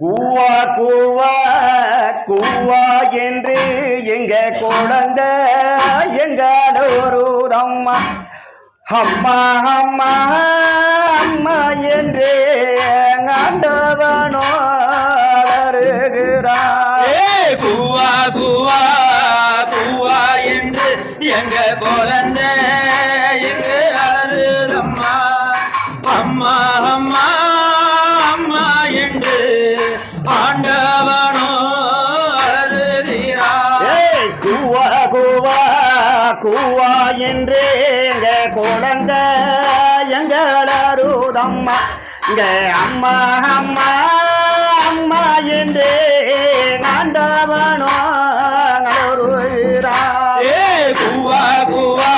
கூவா கூவா கூவா என்று எங்க குழந்த எங்களோருதம்மா அம்மா அம்மா அம்மா அம்மா என்று ஆண்டவனோ அலறுகிறார். ஏ கூவா கூவா கூவா என்று எங்க குழந்தை எங்களருதம்மா இங்க அம்மா அம்மா அம்மா என்று ஆண்டவனோ கூவா கூவா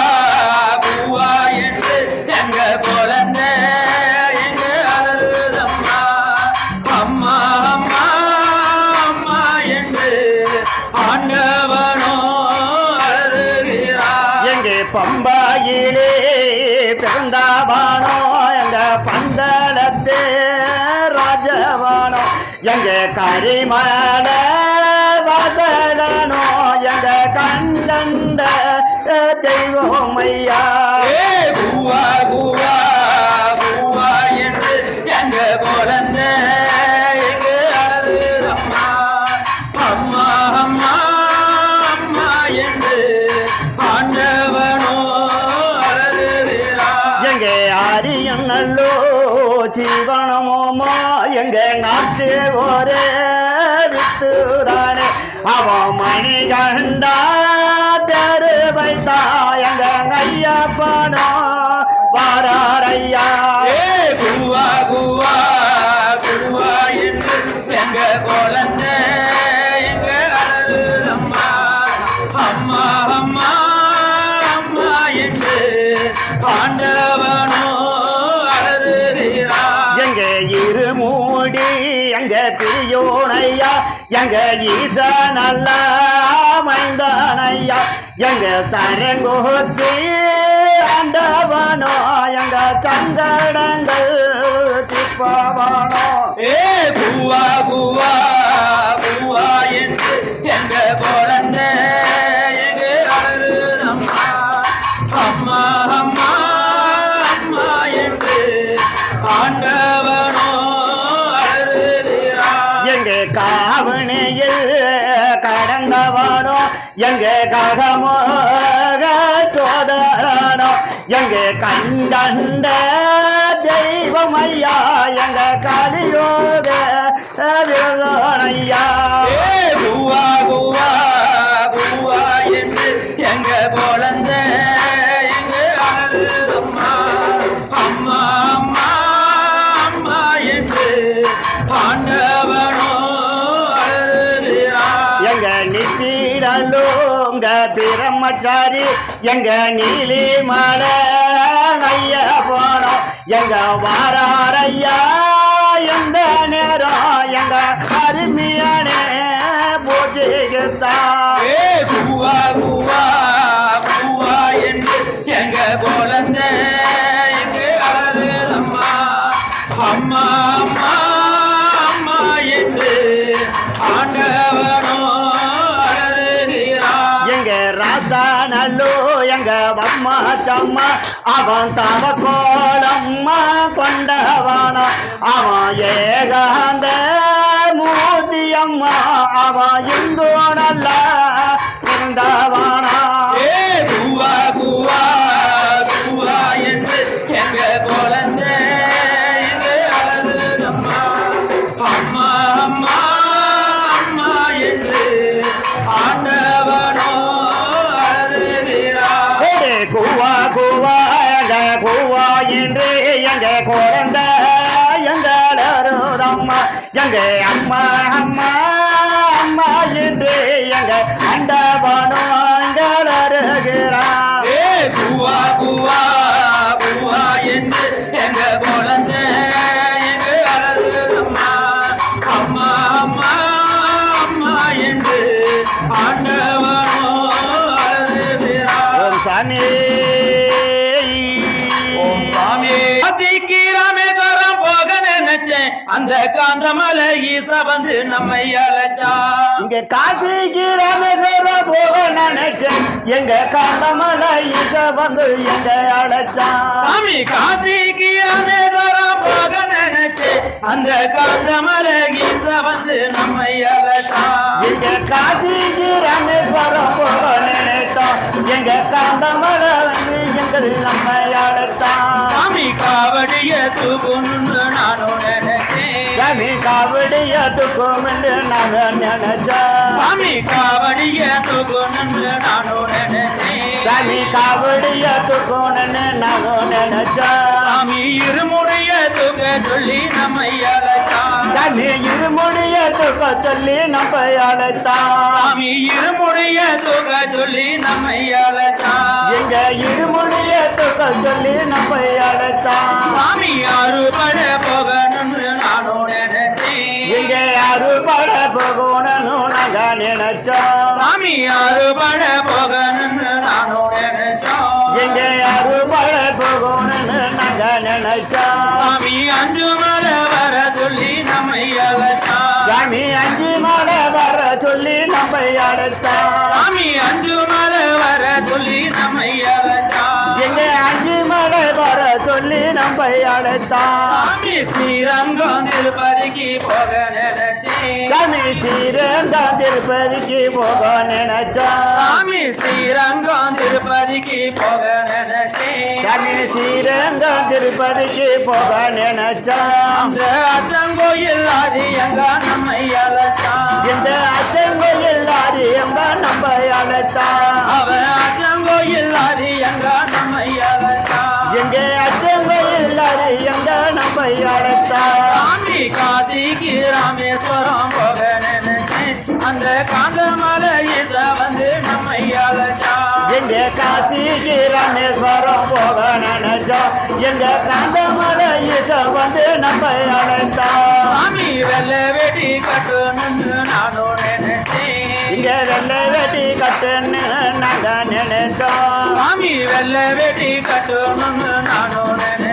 கூவா என்று எங்க குழந்த எங்க அம்மா அம்மா அம்மா என்று ஆண்டவனோ எங்கே பம்பாயிலே பிறந்தாவானோ பந்தளத்து ராஜவானோ எங்க கரிமல வாசலனோ எங்க கண்டண்ட தெய்வம் எங்க நாட்டு ஒரே வித்துதானே? அவன் மணி கண்டா தெரு வைத்தா. எங்க ஐயப்பனோ வாராரையா ஏ பூவா பூவா பூவா என்று எங்க குழந்த எங்க அம்மா அம்மா அம்மா. எங்க ஈச நல்ல மைந்தானையா எங்க சரங்கோத்தி ஆண்டவனோ எங்க சங்கடங்கள் திப்பவனோ ஏ பூவா பூவா பூவா என்று எங்க போ காவணியில் கடந்தவானோ எங்கே ககமோக சோதரானோ எங்கே கண்டண்ட தெய்வம் ஐயா எங்க கலியோக ஐயா. பிரம்மச்சாரி எங்க நீலி மலை ஐயா போனோம். எங்க வாராரையா ராசா நல்லோ எங்க அம்மா சம்மா அவன் தவ கோலம்மா கொண்டவானா. அவன் ஏகாந்த மூர்த்தி அம்மா அழுகிறார் ஓம் சாமி. ஓம் சாமி காசிக்கு ராமேஸ்வரம் போக நினைச்சேன். அந்த காந்தமலை ஈச வந்து நம்மை அழைச்சா. இங்க காசிக்கு ராமேஸ்வரம் போக நினைச்சேன். எங்க காந்தமலை ஈச வந்து எங்க அழைச்சான் சாமி காசிக்கு ராமேஸ்வரம் போக நினைச்சு அந்த காந்தமலை ஈச வந்து நம்மை அழைச்சா. எங்க காசிக்கு ராமேஸ்வரம் போக எங்க காந்தமலை வந்து எங்கள் நம்ம அழைத்தான் சாமி காவடிய தூக்கணும்னு நானும் நினைச்சேன். சாமி காவடிய துக்கும் என்று நாங்க நினைச்சோம் சாமி காவடிய தூக்கணும்னு நானும் நினைச்சேன். சாமி காவடிய துக்கும்னு நாங்க நினைச்சோம் சாமி இருமுடைய தூக்க சொல்லி நம்மை அழைத்தான் சாமி இருமுடிய துக்க சொல்லி நம்ம அழைத்தான். சாமி இருமுடைய தூக்க சொல்லி நம்மை அழைத்தான். எங்க இருமுடிய துக்க சொல்லி நம்ம அழைத்தான். சாமி அறுபட போகணும்னு நானும் நினைச்சேன். எங்க யாரு பட போகணும்னு நாங்க நினைச்சோம். சாமி அறுபட போகணும்னு நானும் நினைச்சோம். எங்க யாரு பட போகணும்னு நாங்க நினைச்சோம். சாமி அஞ்சு மலை சாமி அஞ்சு மலை வர சொல்லி நம்ம அழைத்தான் சாமி அஞ்சு மலை வர சொல்லி நம்மை அழைத்தான் எங்க அஞ்சு மலை வர சொல்லி நம்ம அழைத்தான் சாமி ஸ்ரீரங்கம் திருப்பதிக்கு போக நினைச்சேன். சாமி சீரந்தா திருப்பதிக்கு போக நினைச்சோம் சாமி ஸ்ரீரங்கம் திருப்பதிக்கு போக நினைச்சேன் சாமி சீரந்தா திருப்பதிக்கு போக நினைச்சோம் அந்த அச்சங்கோயில் எங்க நம்மை அழைத்தான். இந்த அச்சங்கோயில் எம்ப நம்ம அழைத்தான். அவன் அச்சங்கோயில் எங்க நம்மை அழைத்தான். எங்க அச்சங்கோயில் நம்ம அழைத்தான். காசிக்கு ராமேஸ்வரம் போக நினைச்சேன். அந்த காந்தமலை காசிக்கு ராமேஸ்வரம் போக நினைச்சோம் எங்க காந்தமலை ஈச வந்து நம்ம அழைத்தான் சாமி வெள்ளை வெட்டி கட்டணும்னு நானும் நினைச்சேன் இங்க வெள்ளை வெட்டி கட்டுன்னு நாங்க நினைச்சோம் சாமி வெள்ளை வெட்டி கட்டணும்னு நானும் நினைச்சேன்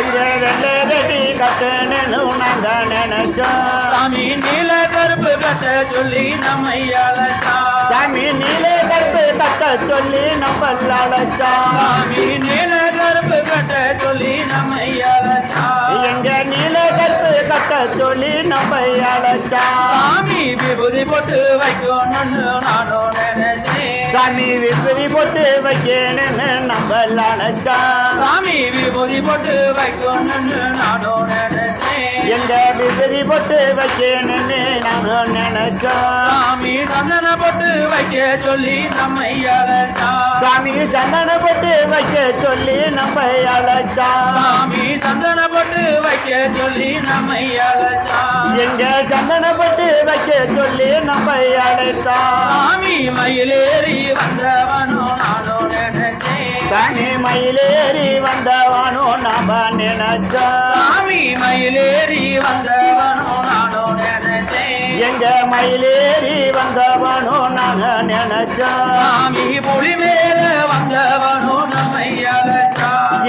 இங்க வெள்ளை வெட்டி கட்டுன்னு நாங்க நினைச்சோம் சாமி நீல கருப்பு கட்ட சொல்லி நம்மை அழைச்சான் சாமி நீலே கட்டு கட்ட சொல்லி நம்ம அழைச்சோம் சாமி நீல கருப்பு கட்ட சொல்லி நம்மை அழைச்சான் எங்க நீல கட்டு கட்ட சொல்லி நம்ம அழைச்சோம் சாமி விபூதி போட்டு வைக்கணும்னு நானும் நினைச்சேன். சாமி விசிறி போட்டு வைக்கணும்னு நம்ம அழைச்சோம் சாமி விபூதி போட்டு வைக்கணும்னு நானும் நினைச்சேன். எங்க விசிறி போட்டு வைக்கணும்னு நானும் நினைச்சோம் சாமி சந்தன போட்டு வைக்க சொல்லி நம்மை அழைச்சான் சாமி சந்தன போட்டு வைக்க சொல்லி நம்ம அழைச்சோம் சாமி சந்தன போட்டு வைக்க சொல்லி நம்மை அழைச்சான் எங்க சந்தன போட்டு வைக்க சொல்லி நம்ம அழைத்தோம் சாமி மயிலேறி வந்தவனும் நானும் நினைச்சேன். சாமி மயிலேறி வந்தவனோ நாம நினைச்சோம். சாமி மயிலேறி வந்தவனும் நானும் நினைச்சேன். எங்க மயிலேறி வந்தவனோ நாங்க நினைச்சோம். சாமி புலி மேல வந்தவனும் நம்மை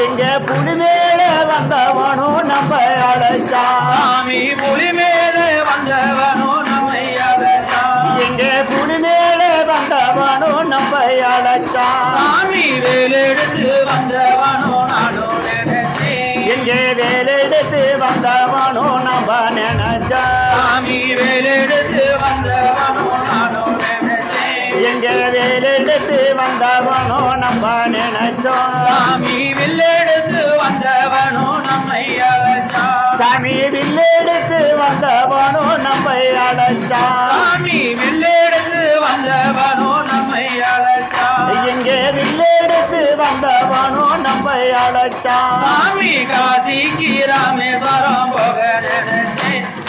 எங்க புலி மேல வந்தவனோ நம்ம அழைச்சான் சாமி புலி மேல வந்தவனும் நம்மை அழைச்சான் எங்க புலி மேல வந்தவனோ நம்ம அழைச்சான் சாமி வேலெடுத்து வந்தவனும் நானும் நினைச்சேன் எங்க வேலெடுத்து வந்தவனோ நம்ம நினைச்சான் சாமி வேலெடுத்து வந்தவனும் நானும் நினைச்சேன் எங்க வேலெடுத்து வந்தவனோ நம்ம நினைச்சோம். சாமி வில்லெடுத்து வந்தவனும் நம்மை அழைச்சான் சாமி வில்லெடுத்து வந்தவனோ நம்மை அழைச்சான் சாமி வில்லெடுத்து வந்தவனும் நம்மை அழைச்சான் எங்கே வில்லெடுத்து வந்தவனோ நம்மை அழைச்சான் சாமி காசிக்கு ராமேஸ்வரம் போக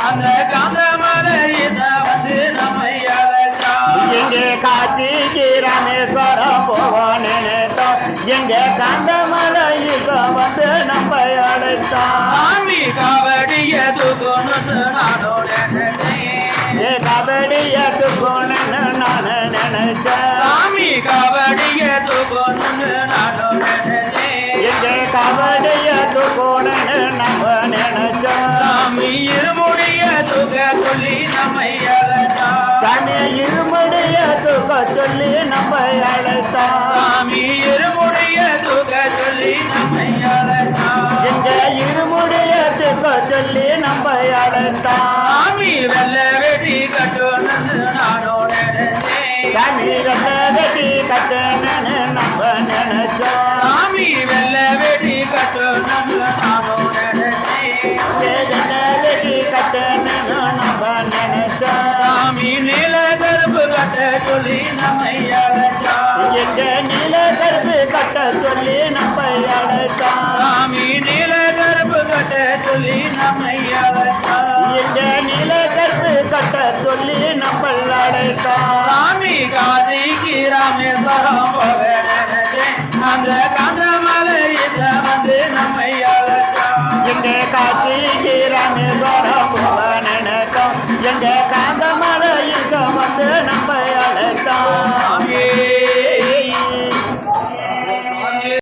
அந்த காந்தமலையில வந்து நம்மை ராமேஸ்வரம் போக நினைத்தோம் எங்க காந்தமலை வந்து நம்மை காவடிய தூக்கணும்னு நானும் நினைச்சேன் ஏ கபடியத்து போனன்னு நான் நினைச்சேன் சாமி தூக்கணும்னு நானும் நினைச்சேன் எங்க கபடியத்து போனன்னு நம்ம நினைச்சோம் சாமி இரும தூக்க சொல்லி நம்மை அழைத்தான் சாமி இருமுடைய தூக்க சொல்லி நம்ம அழைத்தான் சாமி இருமுடைய சொல்லி நம்ம சாமி வெள்ள வெட்டி கட்டணும்னு நானும் சாமி ரத்த வெட்டி கட்டணும்னு எங்க நில கருப்பு கட்ட சொல்லி நம்ம அழைத்தான் சாமி காசிக்கு போக நினைச்சேன். அந்த காந்தமலை வந்து நம்மை எங்க காட்சி ராமேஸ்வரம் போக நினைத்தோம். எங்க காந்தமலை வந்து நம்ம அழைத்தான்.